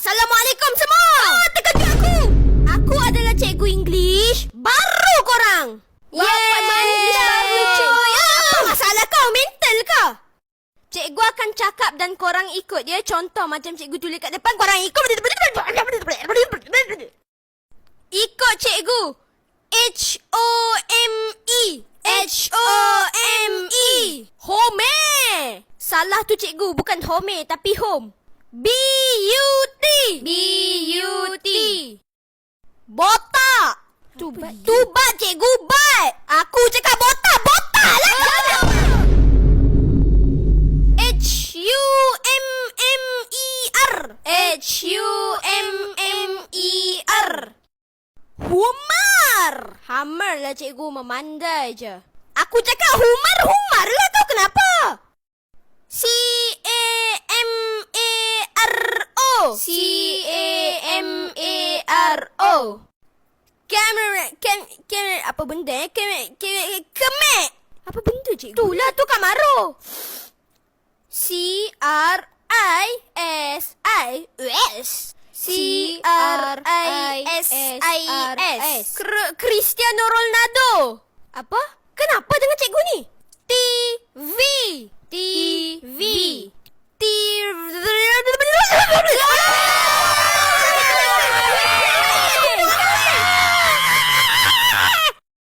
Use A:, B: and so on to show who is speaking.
A: Assalamualaikum semua. Ah, terkejut aku. Aku adalah cikgu English baru korang.
B: Baru,
A: cuy. Apa masalah kau? Mental kau? Cikgu akan cakap dan korang ikut dia. Contoh macam cikgu tulis kat depan, korang ikut. Ikut cikgu. H-O-M-E. H-O-M-E. Home. Salah tu cikgu. Bukan home tapi home. B-U-T.
B: B-U-T.
A: Botak.
B: Tubat.
A: Tubat cikgu bat. Aku cakap botak. Botak lah. H-U-M-M-E-R. H-U-M-M-E-R. Humar. Hammer lah cikgu. Memandai je. Aku cakap humar, humar lah kau kenapa? C-A-M-A-R-O. C-A-M-A-R-O. Kamera, kam, kamera, apa benda eh? Kamera, kamera, kemek. Apa benda cikgu? Itulah tu Kamaro. C-R-I-S-I-S. C-R-I-S-I-S. Kr- Cristiano Ronaldo. Apa? Kenapa dengan cikgu ni?